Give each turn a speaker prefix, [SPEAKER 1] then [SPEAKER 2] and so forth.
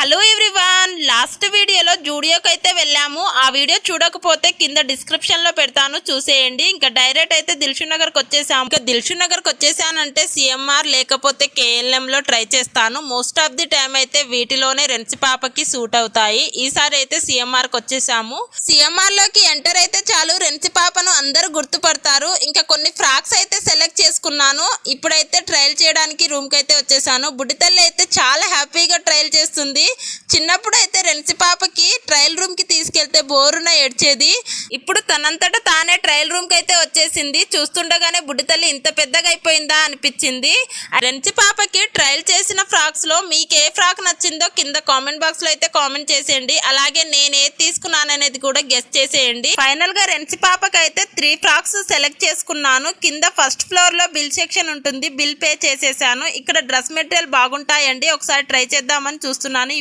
[SPEAKER 1] Hello everyone last వీడియోలో జూడియోకి అయితే వెళ్ళాము. ఆ వీడియో చూడకపోతే కింద డిస్క్రిప్షన్లో పెడతాను. చూసేయండి. ఇంకా డైరెక్ట్ అయితే దిల్షు నగర్కి వచ్చేసాము. ఇంకా దిల్షు నగర్కి వచ్చేసానంటే సిఎంఆర్ లేకపోతే కేఎల్ఎంలో ట్రై చేస్తాను. మోస్ట్ ఆఫ్ ది టైం అయితే వీటిలోనే రెన్సి పాపకి సూట్ అవుతాయి. ఈసారి అయితే సీఎంఆర్కి వచ్చేసాము. సీఎంఆర్లోకి ఎంటర్ అయితే చాలు. రెన్స్ ఇంకా కొన్ని ఫ్రాక్స్ అయితే సెలెక్ట్ చేసుకున్నాను. ఇప్పుడైతే ట్రయల్ చేయడానికి రూమ్కి అయితే వచ్చేసాను. బుడ్డితల్లి అయితే చాలా హ్యాపీగా ట్రయల్ చేస్తుంది. చిన్నప్పుడు అయితే రెన్సి పాపకి బోరున ఏడ్చేది. ఇప్పుడు తనంతట తానే ట్రయల్ రూమ్ అయితే వచ్చేసింది. చూస్తుండగానే బుడ్డితల్లి ఇంత పెద్దగా అయిపోయిందా అనిపించింది. ఆ రెంచి పాపకి ట్రయల్ చేసిన ఫ్రాక్స్లో మీకు ఏ ఫ్రాక్ నచ్చిందో కింద కామెంట్ బాక్స్లో అయితే కామెంట్ చేసేయండి. అలాగే నేను ఏది తీసుకున్నాను అనేది కూడా గెస్ట్ చేసేయండి. ఫైనల్గా రెంచి పాపకి అయితే త్రీ ఫ్రాక్స్ సెలెక్ట్ చేసుకున్నాను. కింద ఫస్ట్ ఫ్లోర్లో బిల్ సెక్షన్ ఉంటుంది. బిల్ పే చేసేసాను. ఇక్కడ డ్రెస్ మెటీరియల్ బాగుంటాయండి. ఒకసారి ట్రై చేద్దామని చూస్తున్నాను.